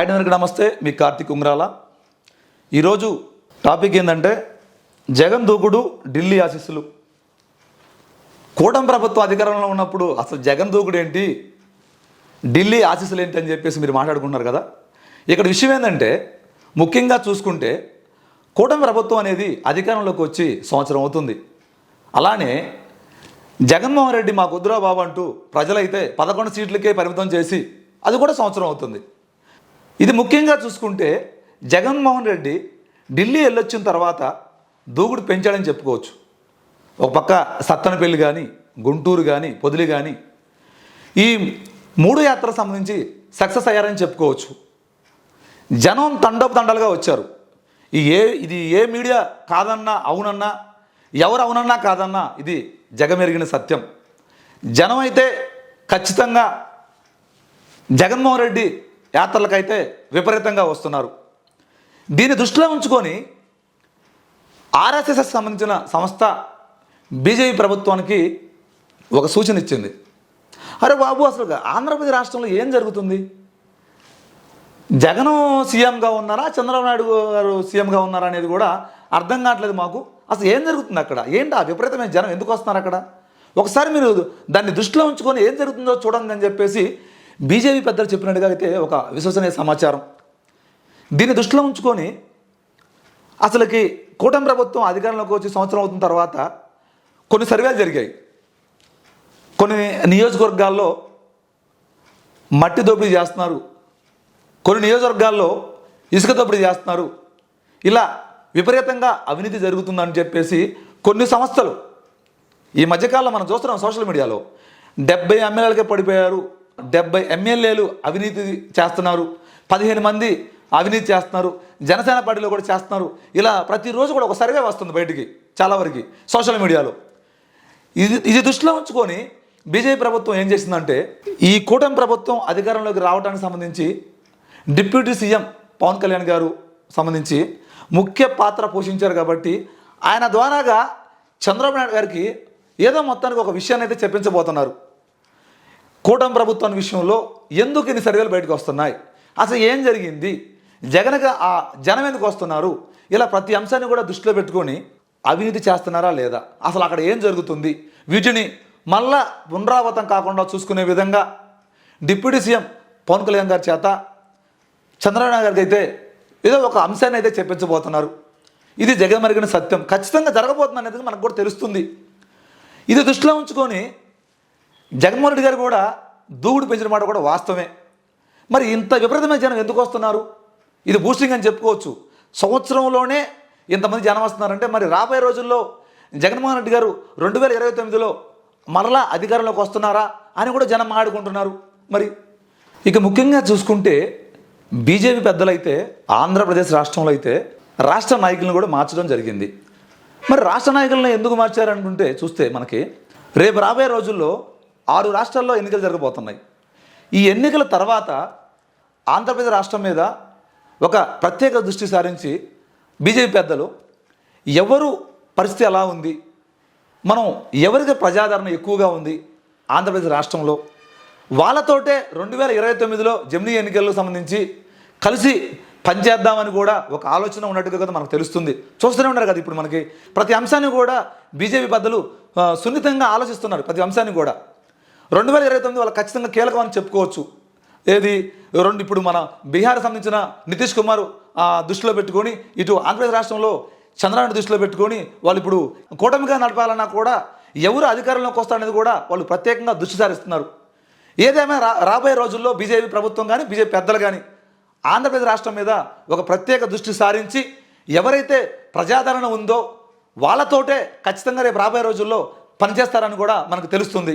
Hi అందరికి నమస్తే మీ కార్తీక్ ఉంగరాల. ఈరోజు టాపిక్ ఏంటంటే జగన్ దూకుడు ఢిల్లీ ఆశీస్సులు. కూటమి ప్రభుత్వం అధికారంలో ఉన్నప్పుడు అసలు జగన్ దూకుడు ఏంటి? ఢిల్లీ ఆశీస్సులు ఏంటి అని చెప్పేసి మీరు మాట్లాడుకుంటున్నారు కదా? ఇక్కడ విషయం ఏంటంటే ముఖ్యంగా చూసుకుంటే కూటమి ప్రభుత్వం అనేది అధికారంలోకి వచ్చి సంవత్సరం అవుతుంది. అలానే జగన్మోహన్ రెడ్డి మా కుదురా బాబు అంటూ ప్రజలైతే పదకొండు సీట్లకే పరిమితం చేసి అది కూడా సంవత్సరం అవుతుంది. ఇది ముఖ్యంగా చూసుకుంటే జగన్మోహన్ రెడ్డి ఢిల్లీ వెళ్ళొచ్చిన తర్వాత దూకుడు పెంచాడని చెప్పుకోవచ్చు. ఒక పక్క సత్తనపల్లి కానీ గుంటూరు కానీ పొదిలి కానీ ఈ మూడు యాత్ర సంబంధించి సక్సెస్ అయ్యారని చెప్పుకోవచ్చు. జనం తండపు తండలుగా వచ్చారు. ఈ ఏ ఇది ఏ మీడియా కాదన్నా అవునన్నా ఎవరు అవునన్నా కాదన్నా ఇది జగమెరిగిన సత్యం. జనం అయితే ఖచ్చితంగా జగన్మోహన్ రెడ్డి యాత్రలకైతే విపరీతంగా వస్తున్నారు. దీన్ని దృష్టిలో ఉంచుకొని ఆర్ఎస్ఎస్ సంబంధించిన సంస్థ బీజేపీ ప్రభుత్వానికి ఒక సూచన ఇచ్చింది. అరే బాబు అసలు ఆంధ్రప్రదేశ్ రాష్ట్రంలో ఏం జరుగుతుంది? జగన్ సీఎంగా ఉన్నారా? చంద్రబాబు నాయుడు గారు సీఎంగా ఉన్నారా అనేది కూడా అర్థం కావట్లేదు మాకు. అసలు ఏం జరుగుతుంది అక్కడ? ఏంటి ఆ విపరీతమైన జనం ఎందుకు వస్తున్నారు అక్కడ? ఒకసారి మీరు దాన్ని దృష్టిలో ఉంచుకొని ఏం జరుగుతుందో చూడండి అని చెప్పేసి బీజేపీ పెద్దలు చెప్పినట్టుగా అయితే ఒక విశ్వసనీయ సమాచారం. దీన్ని దృష్టిలో ఉంచుకొని అసలుకి కూటమి ప్రభుత్వం అధికారంలోకి వచ్చి సంవత్సరం అవుతున్న తర్వాత కొన్ని సర్వేలు జరిగాయి. కొన్ని నియోజకవర్గాల్లో మట్టి దోపిడీ చేస్తున్నారు. కొన్ని నియోజకవర్గాల్లో ఇసుక దోపిడీ చేస్తున్నారు. ఇలా విపరీతంగా అవినీతి జరుగుతుందని చెప్పేసి కొన్ని సంస్థలు ఈ మధ్యకాలంలో మనం చూస్తున్నాం సోషల్ మీడియాలో. డెబ్బై ఎమ్మెల్యేలకే పడిపోయారు. డెబ్బై ఎమ్మెల్యేలు అవినీతి చేస్తున్నారు. పదిహేను మంది అవినీతి చేస్తున్నారు. జనసేన పార్టీలో కూడా చేస్తున్నారు. ఇలా ప్రతిరోజు కూడా ఒక సర్వే వస్తుంది బయటికి చాలా వరకు సోషల్ మీడియాలో. ఇది ఇది దృష్టిలో ఉంచుకొని బీజేపీ ప్రభుత్వం ఏం చేసిందంటే ఈ కూటమి ప్రభుత్వం అధికారంలోకి రావడానికి సంబంధించి డిప్యూటీ సీఎం పవన్ కళ్యాణ్ గారు సంబంధించి ముఖ్య పాత్ర పోషించారు కాబట్టి ఆయన ద్వారాగా చంద్రబాబు నాయుడు గారికి ఏదో మొత్తానికి ఒక విషయాన్ని అయితే చెప్పించబోతున్నారు. కూటమి ప్రభుత్వం విషయంలో ఎందుకు ఇన్ని సర్వేలు బయటకు వస్తున్నాయి? అసలు ఏం జరిగింది? జగన్గా ఆ జనం ఎందుకు వస్తున్నారు? ఇలా ప్రతి అంశాన్ని కూడా దృష్టిలో పెట్టుకొని అవినీతి చేస్తున్నారా లేదా? అసలు అక్కడ ఏం జరుగుతుంది? వీటిని మళ్ళా పునరావృతం కాకుండా చూసుకునే విధంగా డిప్యూటీ సీఎం పవన్ కళ్యాణ్ గారి చేత చంద్రబాబు గారికి అయితే ఏదో ఒక అంశాన్ని అయితే చెప్పించబోతున్నారు ఇది జగమరిగిన సత్యం. ఖచ్చితంగా జరగబోతుంది అనేది మనకు కూడా తెలుస్తుంది. ఇది దృష్టిలో ఉంచుకొని జగన్మోహన్ రెడ్డి గారు కూడా దూకుడు పెంచిన మాట కూడా వాస్తవమే. మరి ఇంత విపరీతమైన జనం ఎందుకు వస్తున్నారు? ఇది బూస్టింగ్ అని చెప్పుకోవచ్చు. సంవత్సరంలోనే ఇంతమంది జనం వస్తున్నారంటే మరి రాబోయే రోజుల్లో జగన్మోహన్ రెడ్డి గారు రెండు వేల ఇరవై తొమ్మిదిలో మరలా అధికారంలోకి వస్తున్నారా అని కూడా జనం ఆడుకుంటున్నారు. మరి ఇక ముఖ్యంగా చూసుకుంటే బీజేపీ పెద్దలైతే ఆంధ్రప్రదేశ్ రాష్ట్రంలో అయితే రాష్ట్ర నాయకులను కూడా మార్చడం జరిగింది. మరి రాష్ట్ర నాయకులను ఎందుకు మార్చారనుకుంటే చూస్తే మనకి రేపు రాబోయే రోజుల్లో ఆరు రాష్ట్రాల్లో ఎన్నికలు జరగబోతున్నాయి. ఈ ఎన్నికల తర్వాత ఆంధ్రప్రదేశ్ రాష్ట్రం మీద ఒక ప్రత్యేక దృష్టి సారించి బీజేపీ పెద్దలు ఎవరు పరిస్థితి ఎలా ఉంది మనం ఎవరికి ప్రజాదరణ ఎక్కువగా ఉంది ఆంధ్రప్రదేశ్ రాష్ట్రంలో వాళ్ళతోటే రెండు వేల ఇరవై తొమ్మిదిలో జమినీ ఎన్నికలకు సంబంధించి కలిసి పనిచేద్దామని కూడా ఒక ఆలోచన ఉన్నట్టుగా కదా మనకు తెలుస్తుంది. చూస్తూనే ఉన్నారు కదా ఇప్పుడు మనకి. ప్రతి అంశాన్ని కూడా బీజేపీ పెద్దలు సున్నితంగా ఆలోచిస్తున్నారు ప్రతి అంశాన్ని కూడా. రెండు వేల ఇరవై తొమ్మిది వాళ్ళు ఖచ్చితంగా కీలకం అని చెప్పుకోవచ్చు. ఏది? రెండు ఇప్పుడు మన బీహార్ సంబంధించిన నితీష్ కుమార్ ఆ, దృష్టిలో పెట్టుకొని ఇటు ఆంధ్రప్రదేశ్ రాష్ట్రంలో చంద్రబాబు దృష్టిలో పెట్టుకొని వాళ్ళు ఇప్పుడు కూటమిగా నడపాలన్నా కూడా ఎవరు అధికారంలోకి వస్తారనేది కూడా వాళ్ళు ప్రత్యేకంగా దృష్టి సారిస్తున్నారు. ఏదేమైనా రా రాబోయే రోజుల్లో బీజేపీ ప్రభుత్వం కానీ బీజేపీ పెద్దలు కానీ ఆంధ్రప్రదేశ్ రాష్ట్రం మీద ఒక ప్రత్యేక దృష్టి సారించి ఎవరైతే ప్రజాదరణ ఉందో వాళ్ళతోటే ఖచ్చితంగా రేపు రాబోయే రోజుల్లో పనిచేస్తారని కూడా మనకు తెలుస్తుంది.